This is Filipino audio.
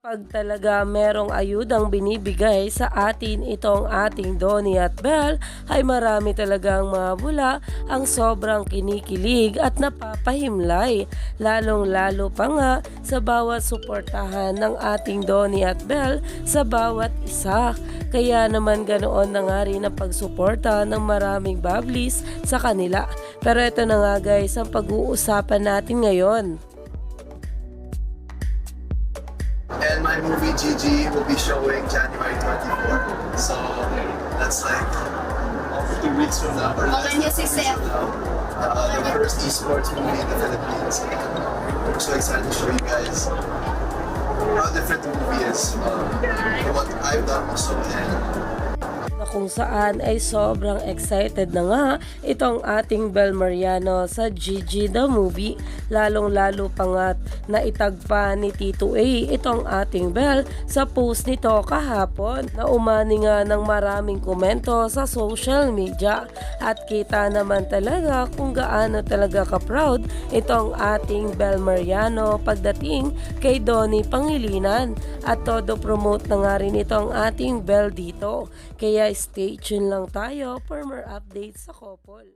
Pag talaga merong ayudang binibigay sa atin itong ating Donnie at Belle ay marami talagang mabula ang sobrang kinikilig at napapahimlay lalong lalo pa nga sa bawat suportahan ng ating Donnie at Belle sa bawat isa. Kaya naman ganoon na nga rin ang pagsuporta ng maraming bablis sa kanila. Pero ito na nga guys ang pag-uusapan natin ngayon. And my movie GG will be showing January 24. So that's like two weeks from now. Or weeks success. from now. Uh, the first esports movie in the Philippines. I'm so excited to show you guys how different the movie is um, from what I've done also. And kung saan ay sobrang excited na nga itong ating Bel Mariano sa GG the movie. Lalong lalo pa nga na itagpa ni Tito A itong ating Bel sa post nito kahapon. Na umani nga ng maraming komento sa social media. At kita naman talaga kung gaano talaga ka-proud itong ating Bel Mariano pagdating kay Donnie Pangilinan at todo promote na nga rin itong ating Bel dito kaya stay tuned lang tayo for more updates sa couple.